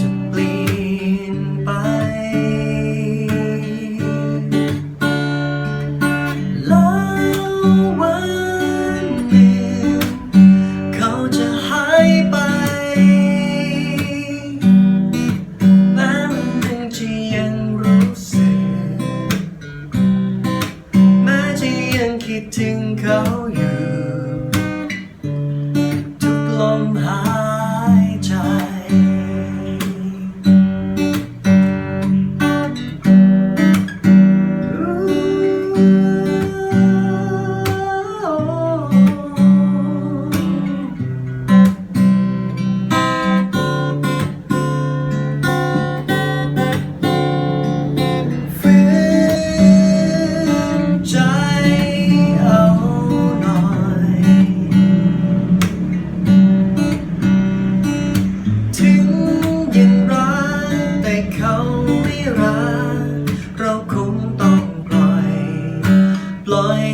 จะเปลี่ยนไป แล้ววันนึ่เขาจะหายไป แม้งจะยังรู้สึก แม้จะยังคิดถึงเขาอยู่ blind.